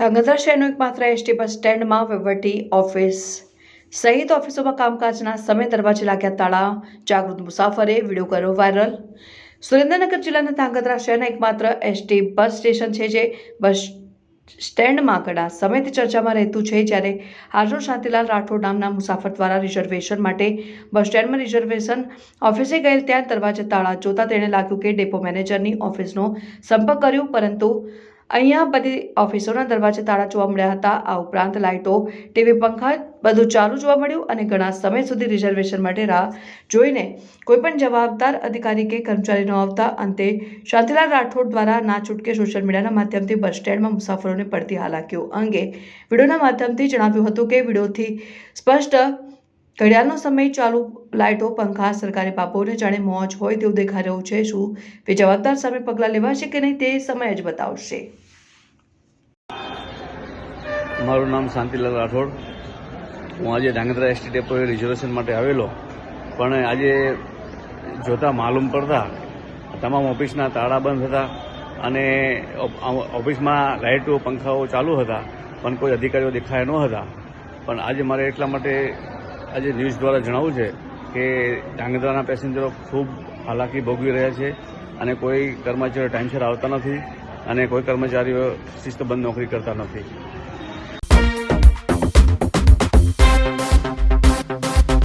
ધાંગધ્રા શહેરનું એકમાત્ર ST bus સ્ટેન્ડમાં વહીવટી ઓફિસ સહિત ઓફિસોમાં કામકાજના સમય દરવાજે લાગ્યા તાળા, જાગૃત મુસાફરે, વીડિયો કર્યો વાયરલ. સુરેન્દ્રનગર જિલ્લાના ધાંગધ્રા શહેરના એકમાત્ર એસટી બસ સ્ટેશન છે જે બસ સ્ટેન્ડમાં ઘણા સમયથી ચર્ચામાં રહેતું છે જ્યારે હાજર શાંતિલાલ રાઠોડ નામના મુસાફર દ્વારા રિઝર્વેશન માટે બસ સ્ટેન્ડમાં રિઝર્વેશન ઓફિસે ગયેલ ત્યાં દરવાજે તાળા જોતા તેણે લાગ્યું કે ડેપો મેનેજરની ઓફિસનો સંપર્ક કર્યો, પરંતુ અહીંયા બધી ઓફિસોના દરવાજે તાળા જોવા મળ્યા હતા. આ ઉપરાંત લાઇટો, ટીવી પંખા, બધું ચાલુ જોવા મળ્યું અને ઘણા સમય સુધી રિઝર્વેશન માટે રાહ જોઈને કોઈપણ જવાબદાર અધિકારી કે કર્મચારી ન આવતા. અંતે શાંતિલાલ રાઠોડ દ્વારા ના છૂટકે સોશિયલ મીડિયાના માધ્યમથી બસ સ્ટેન્ડમાં મુસાફરોને પડતી હાલાકીઓ અંગે વિડીયોના માધ્યમથી જણાવ્યું હતું કે વિડીયોથી સ્પષ્ટ ઘડિયાળનો સમય ચાલુ લાઇટો, પંખા, સરકારી બાપોને જાણે મોજ હોય તેવું દેખાઈ રહ્યું છે. શું તે જવાબદાર સામે પગલાં લેવાશે કે નહીં તે સમય જ બતાવશે. મારું નામ શાંતિલાલ રાઠોડ. હું આજે ધાંગધ્રા એસટી ડેપોએ રિઝર્વેશન માટે આવેલો. પણ આજે જોતા માલુમ પડતા તમામ ઓફિસના તાળા બંધ હતા અને ઓફિસમાં લાઇટો, પંખાઓ ચાલુ હતા. પણ કોઈ અધિકારીઓ દેખાયા ન હતા. પણ આજે મારે એટલા માટે આજે ન્યૂઝ દ્વારા જણાવવું છે કે ધાંગધ્રાના પેસેન્જરો ખૂબ હાલાકી ભોગવી રહ્યા છે અને કોઈ કર્મચારીઓ ટાઈમસર આવતા નથી અને કોઈ કર્મચારીઓ શિસ્તબંધ નોકરી કરતા નથી.